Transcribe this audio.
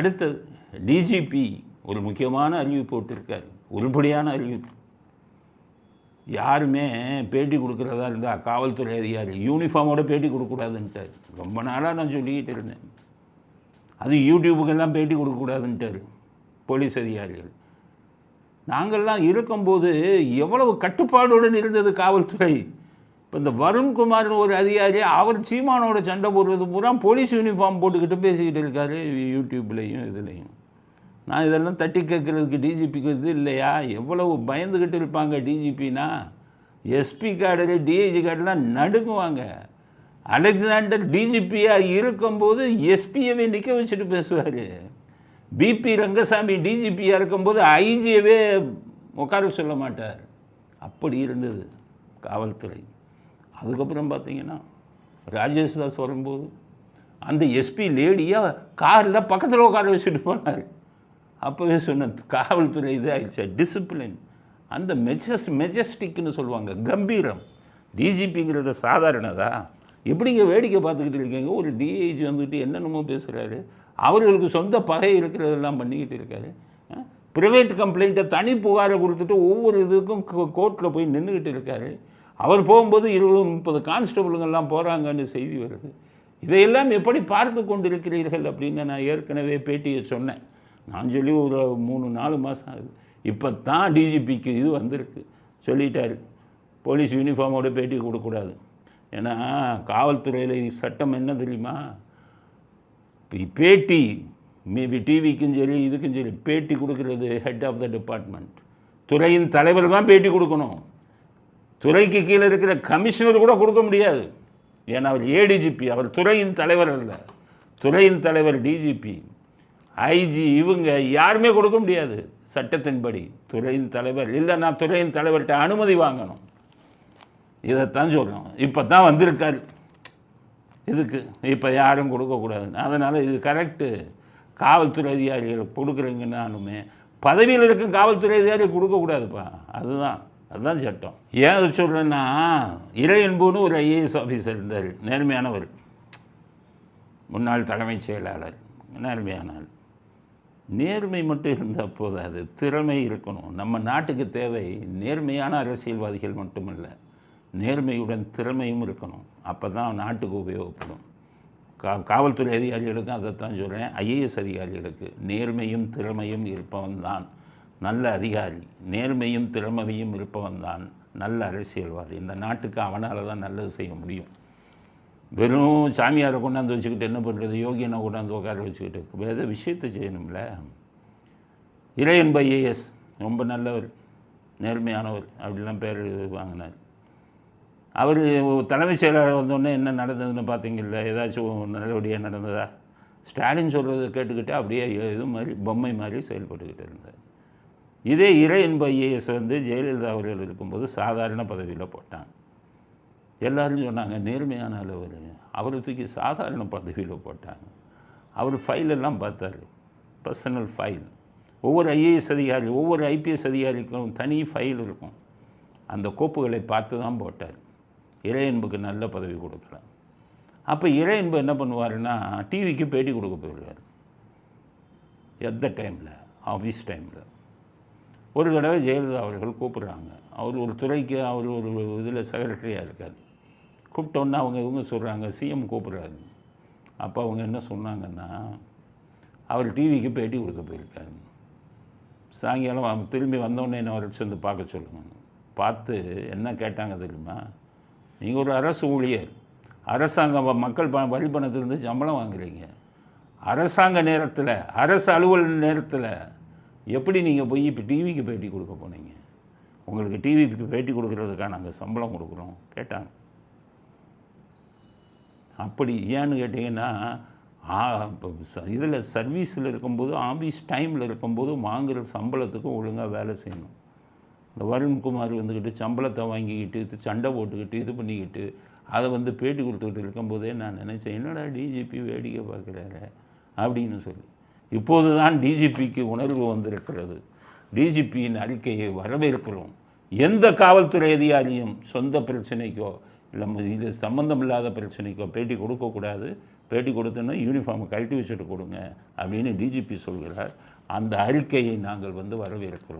அடுத்தது டிஜிபி ஒரு முக்கியமான அறிவிப்பு போட்டிருக்காரு உருப்படியான அறிவிப்பு. யாருமே பேட்டி கொடுக்குறதா இருந்தால் காவல்துறை அதிகாரி யூனிஃபார்மோட பேட்டி கொடுக்கக்கூடாதுன்ட்டார் ரொம்ப நாளாக நான் சொல்லிக்கிட்டு இருந்தேன். அது யூடியூபுக்கெல்லாம் பேட்டி கொடுக்கக்கூடாதுன்ட்டார் போலீஸ் அதிகாரிகள். நாங்கள்லாம் இருக்கும்போது எவ்வளவு கட்டுப்பாடுடன் இருந்தது காவல்துறை. இப்போ இந்த வருண்குமார்னு ஒரு அதிகாரி அவர் சீமானோட சண்டை போடுறது பூரா போலீஸ் யூனிஃபார்ம் போட்டுக்கிட்டு பேசிக்கிட்டு இருக்காரு யூடியூப்லேயும் இதுலேயும். நான் இதெல்லாம் தட்டி கேட்குறதுக்கு டிஜிபிக்கு இது இல்லையா? எவ்வளவு பயந்துக்கிட்டு இருப்பாங்க டிஜிபினா எஸ்பி கார்டு டிஐஜி கார்டெலாம் நடுங்குவாங்க. அலெக்சாண்டர் டிஜிபியாக இருக்கும்போது எஸ்பியவே நிற்க வச்சுட்டு பேசுவார். பிபி ரங்கசாமி டிஜிபியாக இருக்கும்போது ஐஜியவே உட்கார சொல்ல மாட்டார். அப்படி இருந்தது காவல்துறை. அதுக்கப்புறம் பார்த்தீங்கன்னா ராஜேஷ் தாஸ் வரும்போது அந்த எஸ்பி லேடியாக காரில் பக்கத்தில் உட்கார வச்சுட்டு போனார். அப்போவே சொன்ன காவல்துறை இதாகிடுச்சு டிசிப்ளின் அந்த மெஜஸ் மெஜஸ்டிக்னு சொல்லுவாங்க கம்பீரம். டிஜிபிங்கிறத சாதாரணதா? எப்படிங்க வேடிக்கை பார்த்துக்கிட்டு இருக்கீங்க? ஒரு டிஐஜி வந்துட்டு என்னென்னமோ பேசுகிறாரு அவர்களுக்கு சொந்த பகை இருக்கிறதெல்லாம் பண்ணிக்கிட்டு இருக்காரு. ப்ரைவேட் கம்ப்ளைண்ட்டை தனி புகாரை கொடுத்துட்டு ஒவ்வொரு இதுக்கும் கோர்ட்டில் போய் நின்றுக்கிட்டு இருக்காரு. அவர் போகும்போது இருபது முப்பது கான்ஸ்டபுளுங்கள்லாம் போகிறாங்கன்னு செய்தி வருது. இதையெல்லாம் எப்படி பார்த்து கொண்டிருக்கிறீர்கள் அப்படின்னு நான் ஏற்கனவே பேட்டியை சொன்னேன். நான் சொல்லி ஒரு மூணு நாலு மாதம் ஆகுது. இப்போ தான் டிஜிபிக்கு இது வந்திருக்கு. சொல்லிட்டாரு. போலீஸ் யூனிஃபார்மோட பேட்டி கொடுக்கக்கூடாது. ஏன்னா காவல்துறையில் சட்டம் என்ன தெரியுமா? பி- பேட்டி மேபி டிவிக்கும் சரி இதுக்கும் சரி பேட்டி கொடுக்கறது ஹெட் ஆஃப் த டிபார்ட்மெண்ட் துறையின் தலைவர் தான் பேட்டி கொடுக்கணும். துறைக்கு கீழே இருக்கிற கமிஷனர் கூட கொடுக்க முடியாது. ஏன்னா அவர் ஏடிஜிபி அவர் துறையின் தலைவர் அல்ல. துறையின் தலைவர் டிஜிபி ஐஜி இவங்க யாருமே கொடுக்க முடியாது. சட்டத்தின்படி துறையின் தலைவர் இல்லை நான் துறையின் தலைவர்கிட்ட அனுமதி வாங்கணும். இதைத்தான் சொல்லணும் இப்போ தான் வந்திருக்கார். இதுக்கு இப்போ யாரும் கொடுக்கக்கூடாது அதனால் இது கரெக்டு காவல்துறை அதிகாரிகள் கொடுக்குறீங்கன்னாலுமே பதவியில் இருக்க காவல்துறை அதிகாரி கொடுக்கக்கூடாதுப்பா அதுதான். அதுதான் சட்டம். ஏன் அதை சொல்கிறேன்னா இறையன்புன்னு ஒரு ஐஏஎஸ் ஆஃபீஸர் இருந்தார். நேர்மையானவர். முன்னாள் தலைமைச் செயலாளர். நேர்மையான ஆள் நேர்மை மட்டும் இருந்தால் போதாது. திறமை இருக்கணும். நம்ம நாட்டுக்கு தேவை நேர்மையான அரசியல்வாதிகள் மட்டுமல்ல. நேர்மையுடன் திறமையும் இருக்கணும். அப்போ தான் நாட்டுக்கு உபயோகப்படும். கா காவல்துறை அதிகாரிகளுக்கும் அதைத்தான் சொல்கிறேன் ஐஏஎஸ் அதிகாரிகளுக்கு நேர்மையும் திறமையும் இருப்பவன் தான். நல்ல அதிகாரி நேர்மையும் திறமையும் இருப்பவன் தான் நல்ல அரசியல்வாதி. இந்த நாட்டுக்கு அவனால் தான் நல்லது செய்ய முடியும். வெறும் சாமியாரை கொண்டாந்து வச்சுக்கிட்டு என்ன பண்ணுறது யோகியனை கொண்டாந்து உட்கார வச்சுக்கிட்டு வேறு விஷயத்தை செய்யணும்ல? இளையன் பை ஏஎஸ் ரொம்ப நல்லவர் நேர்மையானவர் அப்படிலாம் பேர் வாங்கினார். அவர் தலைமைச் செயலாளர் வந்தோடனே என்ன நடந்ததுன்னு பார்த்தீங்கல்ல? ஏதாச்சும் நல்லபடியாக நடந்ததா? ஸ்டாலின் சொல்கிறத கேட்டுக்கிட்டு அப்படியே இது மாதிரி பொம்மை மாதிரி செயல்பட்டுக்கிட்டு இருந்தார். இதே இறை என்ப ஐஏஎஸ் வந்து ஜெயலலிதா அவர்கள் இருக்கும்போது சாதாரண பதவியில் போட்டாங்க. எல்லோரும் சொன்னாங்க நேர்மையான அளவர். அவரை தூக்கி சாதாரண பதவியில் போட்டாங்க. அவர் ஃபைலெல்லாம் பார்த்தாரு. பர்சனல் ஃபைல் ஒவ்வொரு ஐஏஎஸ் அதிகாரி ஒவ்வொரு ஐபிஎஸ் அதிகாரிக்கும் தனி ஃபைல் இருக்கும். அந்த கோப்புகளை பார்த்து தான் போட்டார். இறையன்புக்கு நல்ல பதவி கொடுக்கலாம் அப்போ இறையன்பு என்ன பண்ணுவாருன்னா டிவிக்கு பேட்டி கொடுக்க போயிடுவார். எந்த டைமில் ஆஃபீஸ் டைமில் ஒரு தடவை ஜெயலலிதா அவர்கள் கூப்பிட்றாங்க. அவர் ஒரு துறைக்கு அவர் ஒரு இதில் செக்ரட்டரியாக இருக்கார். கூப்பிட்டோன்னே அவங்க இவங்க சொல்கிறாங்க சிஎம் கூப்பிட்றாரு. அப்போ அவங்க என்ன சொன்னாங்கன்னா அவர் டிவிக்கு பேட்டி கொடுக்க போயிருக்காரு. சாயங்காலம் திரும்பி வந்தோடனே என்ன வரச்சு வந்து பார்க்க சொல்லுங்க. பார்த்து என்ன கேட்டாங்க தெரியுமா? நீங்கள் ஒரு அரசு ஊழியர். அரசாங்கம் வ- மக்கள் ப வரி பணத்திலிருந்து சம்பளம் வாங்குறீங்க. அரசாங்க நேரத்தில் அரசு அலுவல் நேரத்தில் எப்படி நீங்கள் போய் இப்போ டிவிக்கு பேட்டி கொடுக்க போனீங்க? உங்களுக்கு டிவிக்கு பேட்டி கொடுக்குறதுக்காக நாங்கள் சம்பளம் கொடுக்குறோம் கேட்டாங்க. அப்படி ஏன்னு கேட்டிங்கன்னா இதில் சர்வீஸில் இருக்கும்போது ஆஃபீஸ் டைமில் இருக்கும்போது வாங்குகிற சம்பளத்துக்கும் ஒழுங்காக வேலை செய்யணும். இந்த வருண்குமார் வந்துக்கிட்டு சம்பளத்தை வாங்கிக்கிட்டு இது சண்டை போட்டுக்கிட்டு இது பண்ணிக்கிட்டு அதை வந்து பேட்டி கொடுத்துக்கிட்டு இருக்கும்போதே நான் நினச்சேன் என்னடா டிஜிபி வேடிக்கை பார்க்குறாரு அப்படின்னு சொல்லி. இப்போது தான் டிஜிபிக்கு உணர்வு வந்திருக்கிறது. டிஜிபியின் அறிக்கையை வரவேற்கிறோம். எந்த காவல்துறை அதிகாரியும் சொந்த பிரச்சனைக்கோ இல்லை இது சம்பந்தம் இல்லாத பிரச்சனைக்கோ பேட்டி கொடுக்கக்கூடாது பேட்டி கொடுத்தோன்னா யூனிஃபார்மை கழட்டி வச்சுட்டு கொடுங்க அப்படின்னு டிஜிபி சொல்கிறார். அந்த அறிக்கையை நாங்கள் வந்து வரவேற்கிறோம்.